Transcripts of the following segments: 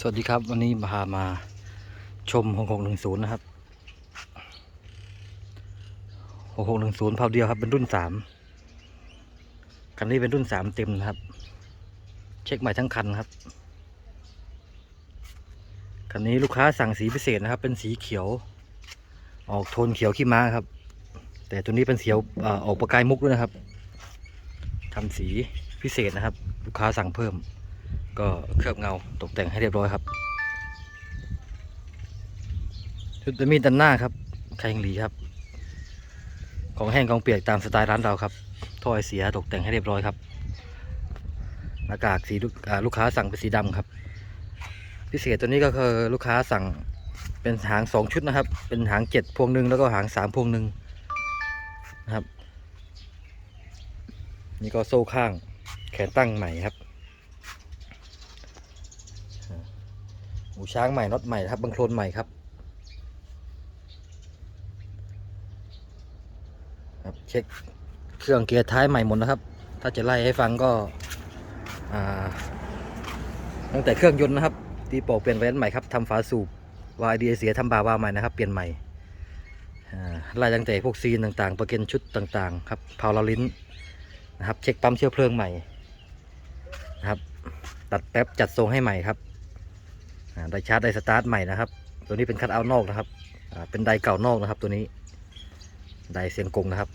สวัสดีครับ วันนี้พามาชม 6610 นะครับ 6610เผาเดียวครับ เป็นรุ่น 3 คันนี้เป็นรุ่น 3 เต็มนะครับ เช็คใหม่ทั้งคันครับ คันนี้ลูกค้าสั่งสีพิเศษนะครับ เป็นสีเขียว ออกโทนเขียวขี้ม้าครับ แต่ตัวนี้เป็นเสียวอออกประกายมุกด้วยนะครับทำสีพิเศษนะครับ ลูกค้าสั่งเพิ่ม ก็เคลือบเงาตกแต่งให้เรียบร้อยครับชุดมีดด้านหน้าครับไคงหลีครับ ของแห้งของเปียกตามสไตล์ร้านเราครับท่อไอเสียตกแต่งให้เรียบร้อยครับหน้ากากสีลูกอ่าลูกค้าสั่งเป็นสีดำครับ พิเศษตัวนี้ก็คือลูกค้าสั่งเป็นหางสองชุดนะครับ เป็นหางเจ็ดพวงหนึ่งแล้วก็หางสามพวงหนึ่งนะครับ นี่ก็โซ่ข้างแขนตั้งใหม่ครับ หูช้างใหม่น็อตใหม่ครับบังโคลนใหม่ครับครับ เช็คเครื่องเกียร์ท้ายใหม่หมดนะครับ ถ้าจะไล่ให้ฟังก็ตั้งแต่เครื่องยนต์นะครับ ตีโปกเปลี่ยนแว่นใหม่ครับทำฝาสูบวาไอเดีเสียทำบาวาใหม่นะครับ เปลี่ยนใหม่ไล่ตั้งแต่พวกซีนต่างๆ ประเกันชุดต่างๆ ครับเพาลาลิ้นนะครับ เช็คปั๊มเชื้อเพลิงใหม่นะครับ ตัดแป๊บจัดทรงให้ใหม่ครับ ไดชาร์จไดสตาร์ทใหม่นะครับ ตัวนี้เป็นคัดเอาท์นอกนะครับเป็นไดเก่านอกนะครับ ตัวนี้ไดเสียงกงนะครับ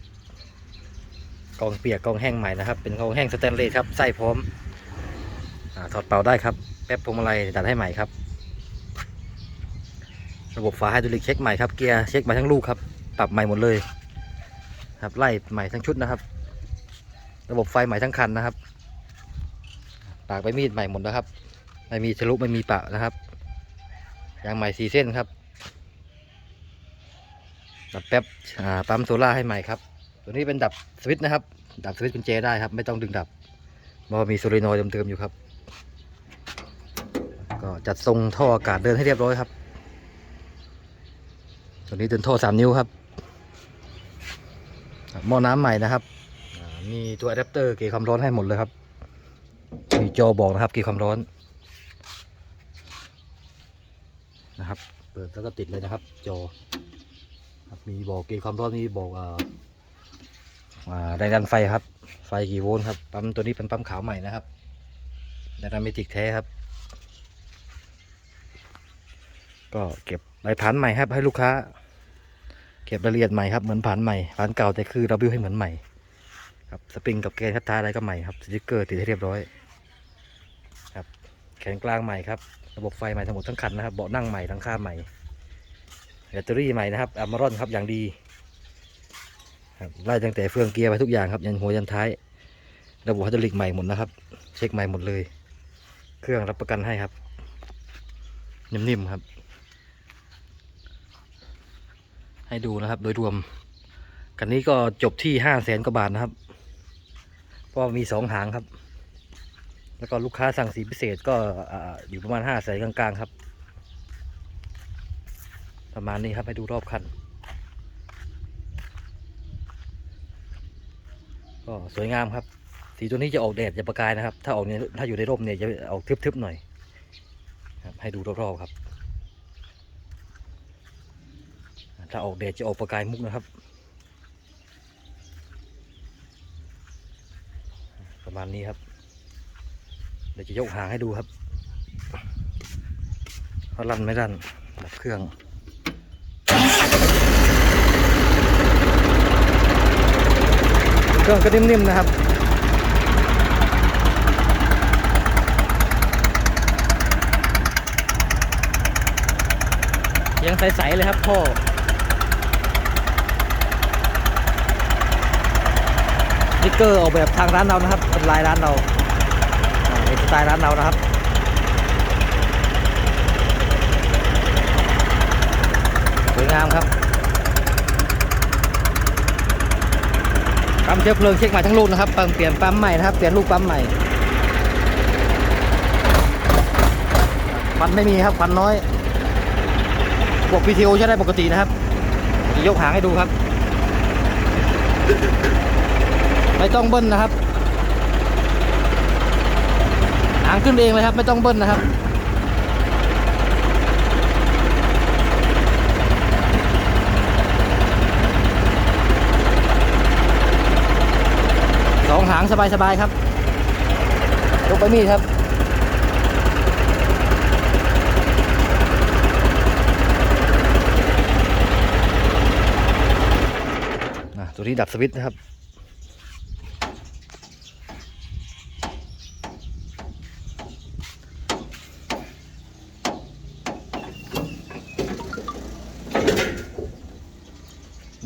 กองเปียกกองแห้งใหม่นะครับ เป็นกองแห้งสแตนเลสครับไส้พร้อมอถอดเป่าได้ครับแป๊บพวงมาลัยดัดให้ใหม่ครับ ระบบฝาไฮดรอลิกเช็คใหม่ครับเกียร์เช็คใหม่ทั้งลูกครับปรับใหม่หมดเลย ครับไล่ใหม่ทั้งชุดนะครับ ระบบไฟใหม่ทั้งคันนะครับ ปากใบมีดใหม่หมดนะครับไม่มีทะลุไม่มีปะนะครับ ยางใหม่สี่เส้นครับดับแป๊บปั๊มโซล่าให้ใหม่ครับ ตัวนี้เป็นดับสวิตช์นะครับ ดับสวิตช์กุญแจได้ครับ ไม่ต้องดึงดับเพราะว่ามีโซลินอยด์เติมๆอยู่ครับ ก็จัดทรงท่ออากาศเดินให้เรียบร้อยครับ ตัวนี้เดินท่อสามนิ้วครับหม้อน้ำใหม่นะครับ มีตัวอะแดปเตอร์เกยความร้อนให้หมดเลยครับ มีจอบอกนะครับเกี่ยวความร้อน นะครับ เปิดแล้วก็ติดเลยนะครับ จอมีบอกเกี่ยวความร้อนมีบอกอ่าแรงดันไฟครับ ไฟกี่โวลต์ครับ ปั๊มตัวนี้เป็นปั๊มขาวใหม่นะครับไดนามิติกแท้ครับ ก็เก็บใบผ่านใหม่ครับ ให้ลูกค้า เก็บรายละเอียดใหม่ครับ เหมือนผ่านใหม่ผ่านเก่าแต่คือเราบิวให้เหมือนใหม่ ครับ สปริงกับแกนคัดท้ายอะไรก็ใหม่ครับ สติกเกอร์ติดให้เรียบร้อย ครับ แขนกลางใหม่ครับ ระบบไฟใหม่ทั้งหมดทั้งคันนะครับเบาะนั่งใหม่ทั้งข้าใหม่แบตเตอรี่ใหม่นะครับอัมารอนครับอย่างดีครับไล่ตั้งแต่เฟืองเกียร์ไปทุกอย่างครับยันหัวยันท้าย ระบบไฮดรอลิกใหม่หมดนะครับ เช็คใหม่หมดเลย เครื่องรับประกันให้ครับนิ่มๆครับ ให้ดูนะครับโดยรวมคันนี้ก็จบที่ห้าแสนกว่าบาทนะครับเพราะมีสองหางครับ แล้วก็ลูกค้าสั่งสีพิเศษก็ออยู่ประมาณห้าแสนกลางๆครับ ประมาณนี้ครับให้ดูรอบคัน ก็สวยงามครับ สีตัวนี้จะออกแดดจะประกายนะครับ ถ้าออกเนี่ยถ้าอยู่ในร่มเนี่ยจะออกทึบๆหน่อยครับให้ดูรอบๆครับ ถ้าออกแดดจะออกประกายมุกนะครับ ประมาณนี้ครับ เดี๋ยวจะยกหางให้ดูครับว่ารันไม่รันดับเครื่องเครื่องก็นิ่มๆนะครับยังใส ๆ เลยครับท่อสติกเกอร์ออกแบบทางร้านเรานะครับเป็นลายร้านเรา เป็นสไตล์ร้านเรานะครับสวยงามครับปั๊มเชื้อเพลิงเช็คใหม่ทั้งลูกนะครับปั๊มเปลี่ยนปั๊มใหม่นะครับ เปลี่ยนลูกปั๊มใหม่ควันไม่มีครับควันน้อยพวก PTO ใช้ได้ปกตินะครับจะยกหางให้ดูครับ ไม่ต้องเบิ้ลนะครับางขึ้นเองเลยครับ ไม่ต้องเบิ้ลนะครับสองหางสบายๆครับยกไปมีดครับตัวนี้ดับสวิตช์นะครับ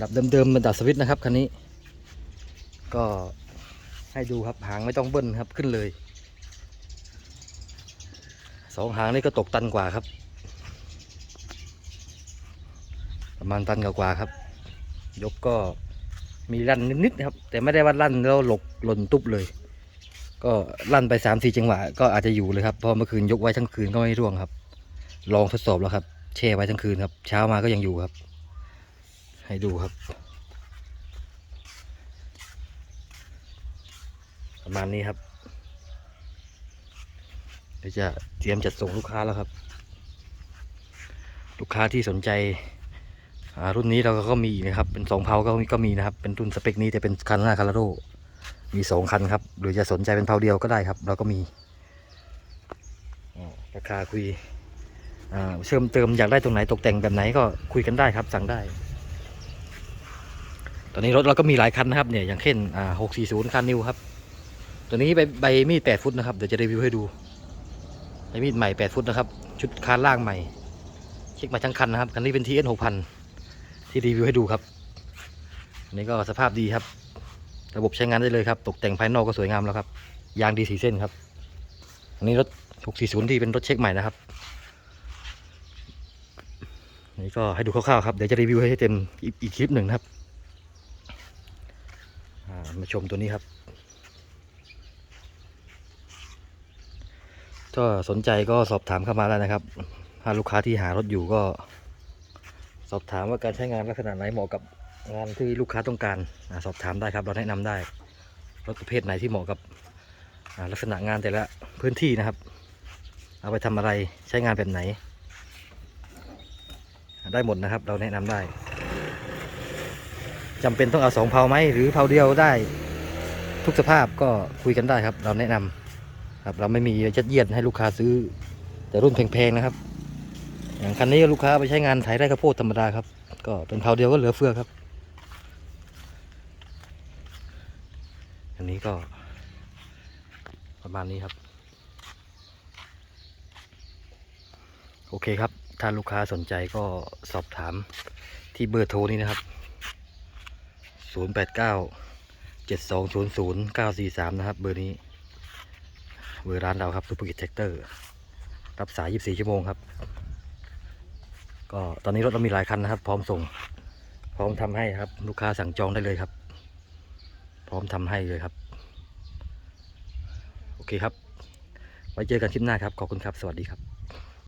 ดับเดิมๆมันดับสวิตช์นะครับคันนี้ ก็ให้ดูครับหางไม่ต้องเบิ้ลครับขึ้นเลยสองหางนี่ก็ตกตันกว่าครับ ประมาณตันกว่าครับ ยกก็มีลั่นนิดๆครับ แต่ไม่ได้ว่าลั่นแล้วหลกหล่นตุ๊บเลย ก็ลั่นไปสามสี่จังหวะ ก็อาจจะอยู่เลยครับเพราะเมื่อคืนยกไว้ทั้งคืนก็ไม่ร่วงครับ ลองทดสอบแล้วครับแช่ไว้ทั้งคืนครับ เช้ามาก็ยังอยู่ครับ ให้ดูครับ ประมาณนี้ครับเดี๋ยวจะเตรียมจัดส่งลูกค้าแล้วครับ ลูกค้าที่สนใจรุ่นนี้เราก็มีนะครับ เป็นสองเพาก็ก็มีนะครับ เป็นรุ่นสเปคนี้แต่เป็นคันหน้าคาราโดมีสองคันครับ หรือจะสนใจเป็นเพาเดียวก็ได้ครับ เราก็มีราคาคุยเชื่อมเติมอยากได้ตรงไหนตกแต่งแบบไหนก็คุยกันได้ครับ สั่งได้ ตอนนี้รถเราก็มีหลายคันนะครับเนี่ยอย่างเช่นอ่าหกสี่ศูนย์คันนิวครับ ตัวนี้ใบใบมีดแปดฟุตนะครับเดี๋ยวจะรีวิวให้ดูใบมีดใหม่แปดฟุตนะครับ ชุดคานล่างใหม่เช็คมาทั้งคันนะครับคันนี้เป็น TN หกพันที่รีวิวให้ดูครับอันนี้ก็สภาพดีครับ ระบบใช้งานได้เลยครับ ตกแต่งภายนอกก็สวยงามแล้วครับ ยางดีสีเส้นครับ อันนี้รถ640ที่เป็นรถเช็คใหม่นะครับนี่ก็ให้ดูคร่าวๆครับ เดี๋ยวจะรีวิวให้เต็มอีกอีกคลิปหนึ่งนะครับ มาชมตัวนี้ครับก็สนใจก็สอบถามเข้ามาแล้วนะครับ ถ้าลูกค้าที่หารถอยู่ก็ สอบถามว่าการใช้งานลักษณะไหนเหมาะกับงานที่ลูกค้าต้องการอสอบถามได้ครับ เราแนะนำได้รถประเภทไหนที่เหมาะกับลักษณะงานแต่ละพื้นที่นะครับ เอาไปทำอะไรใช้งานแบบไหน ได้หมดนะครับ เราแนะนำได้ จำเป็นต้องเอาสองเพาไหมหรือเพาเดียวได้ ทุกสภาพก็คุยกันได้ครับ เราแนะนำครับเราไม่มียัดเยียดให้ลูกค้าซื้อ แต่รุ่นแพงๆนะครับ อย่างคันนี้ลูกค้าไปใช้งานไถไร่ข้าวโพดธรรมดาครับ ก็เป็นเพาเดียวก็เหลือเฟือครับ อันนี้ก็ประมาณนี้ครับ โอเคครับถ้าลูกค้าสนใจก็สอบถามที่เบอร์โทรนี้นะครับ 089 7200 943 นะครับ เบอร์นี้ เบอร์ร้านเราครับซุปเปอร์กิจแท็กเตอร์ รับสาย 24 ชั่วโมงครับ ก็ตอนนี้รถเรามีหลายคันนะครับ พร้อมส่ง พร้อมทำให้ครับ ลูกค้าสั่งจองได้เลยครับ พร้อมทำให้เลยครับ โอเคครับ ไว้เจอกันคลิปหน้าครับ ขอบคุณครับ สวัสดีครับ